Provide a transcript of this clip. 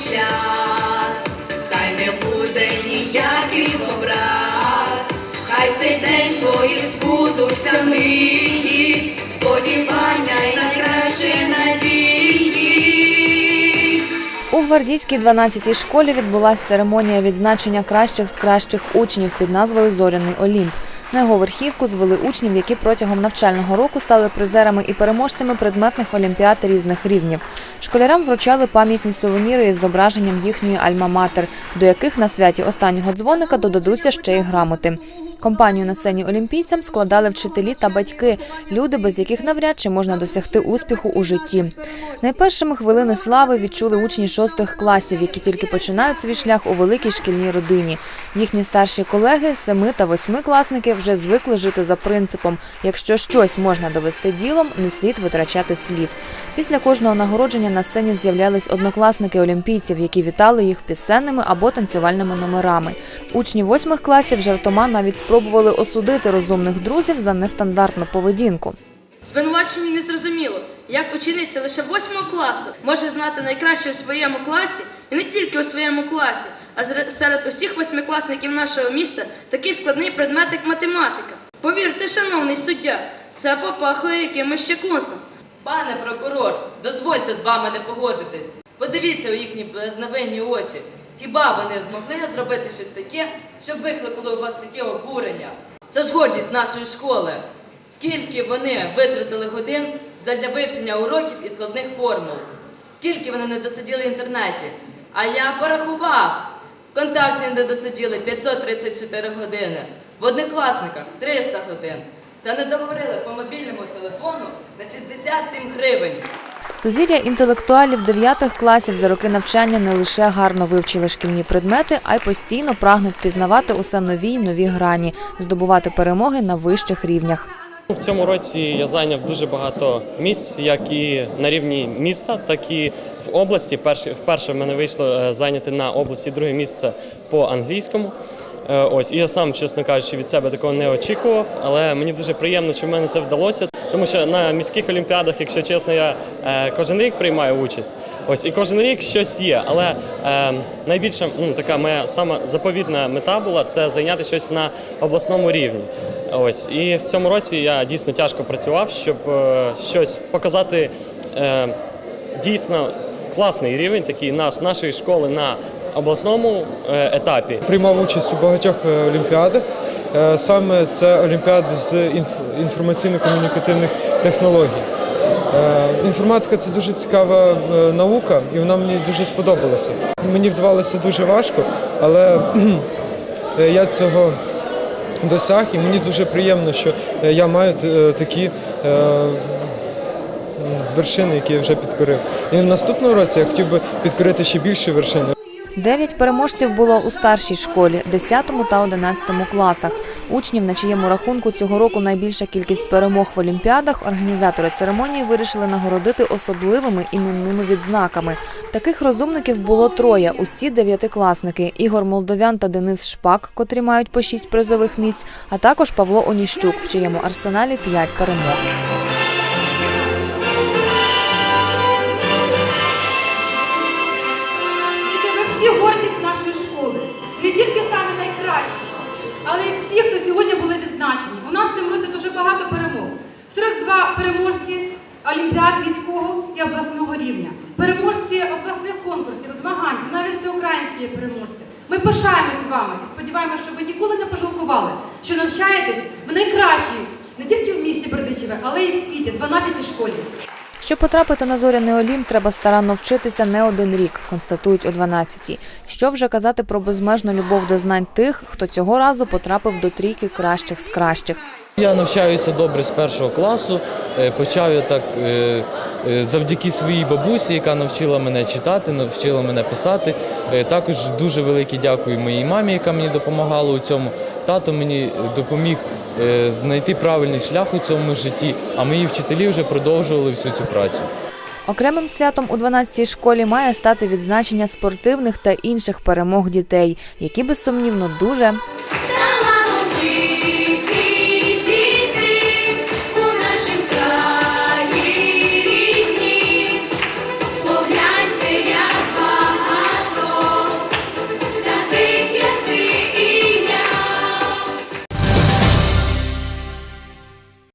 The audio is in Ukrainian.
час, та й не буде ніяких образ. Хай цей день твої збудуться мрії, сподівання й на краще надії. У гвардійській 12-й школі відбулася церемонія відзначення кращих з кращих учнів під назвою Зоряний Олімп. На його верхівку звели учнів, які протягом навчального року стали призерами і переможцями предметних олімпіад різних рівнів. Школярам вручали пам'ятні сувеніри із зображенням їхньої альма-матер, до яких на святі останнього дзвоника додадуться ще й грамоти. Компанію на сцені олімпійцям складали вчителі та батьки, люди, без яких навряд чи можна досягти успіху у житті. Найпершими хвилини слави відчули учні шостих класів, які тільки починають свій шлях у великій шкільній родині. Їхні старші колеги, семи та восьмикласники, вже звикли жити за принципом: якщо щось можна довести ділом, не слід витрачати слів. Після кожного нагородження на сцені з'являлись однокласники олімпійців, які вітали їх пісенними або танцювальними номерами. Учні восьмих класів жартома навіть спробували осудити розумних друзів за нестандартну поведінку. Звинувачені не зрозуміло, як учениця лише 8 класу може знати найкраще у своєму класі і не тільки у своєму класі, а серед усіх восьмикласників нашого міста такий складний предмет, як математика. Повірте, шановний суддя, це попахує якимось щеклунством. Пане прокурор, дозвольте з вами не погодитись. Подивіться у їхні безневинні очі. Хіба вони змогли зробити щось таке, щоб викликало у вас таке обурення? Це ж гордість нашої школи. Скільки вони витратили годин задля вивчення уроків і складних формул? Скільки вони не досиділи в інтернеті? А я порахував. Вконтакті не досиділи 534 години, в однокласниках 300 годин. Та не договорили по мобільному телефону на 67 гривень. Сузір'я інтелектуалів дев'ятих класів за роки навчання не лише гарно вивчили шкільні предмети, а й постійно прагнуть пізнавати усе нові й нові грані, здобувати перемоги на вищих рівнях. В цьому році я зайняв дуже багато місць, як і на рівні міста, так і в області. Перше, вперше в мене вийшло е, зайняти на області друге місце по англійському. Е, Ось і я сам, чесно кажучи, від себе такого не очікував, але мені дуже приємно, що в мене це вдалося. Тому що на міських олімпіадах, якщо чесно, я е, кожен рік приймаю участь. Ось і кожен рік щось є. Але е, найбільша ну, така моя сама заповітна мета була це зайняти щось на обласному рівні. Ось і в цьому році я дійсно тяжко працював, щоб е, щось показати е, дійсно класний рівень, такий наш нашої школи на обласному е, етапі. приймав участь у багатьох е, олімпіадах. Е, Саме це олімпіади з інформаційно-комунікативних технологій. Інформатика це дуже цікава наука, і вона мені дуже сподобалася. Мені вдавалося дуже важко, але я цього досяг, і мені дуже приємно, що я маю такі вершини, які я вже підкорив. І в наступному році я хотів би підкорити ще більші вершини. Дев'ять переможців було у старшій школі, 10 та 11 класах. Учнів, на чиєму рахунку цього року найбільша кількість перемог в олімпіадах, організатори церемонії вирішили нагородити особливими іменними відзнаками. Таких розумників було троє. Усі дев'ятикласники: Ігор Молдовян та Денис Шпак, котрі мають по шість призових місць, а також Павло Оніщук, в чиєму арсеналі п'ять перемог. Переможці олімпіад міського і обласного рівня, переможці обласних конкурсів, змагань, і навіть всеукраїнські переможці. Ми пишаємось з вами і сподіваємося, що ви ніколи не пожалкували, що навчаєтесь в найкращій, не тільки в місті Бердичеве, але й в світі, 12 школі. Щоб потрапити на зоряний Олімп, треба старанно вчитися не один рік, констатують у 12-й. Що вже казати про безмежну любов до знань тих, хто цього разу потрапив до трійки кращих з кращих. Я навчаюся добре з першого класу. Е, Почав я так е, е, завдяки своїй бабусі, яка навчила мене читати, навчила мене писати. Також дуже велике дякую моїй мамі, яка мені допомагала у цьому. Тато мені допоміг знайти правильний шлях у цьому житті, а мої вчителі вже продовжували всю цю працю. Окремим святом у 12-й школі має стати відзначення спортивних та інших перемог дітей, які безсумнівно дуже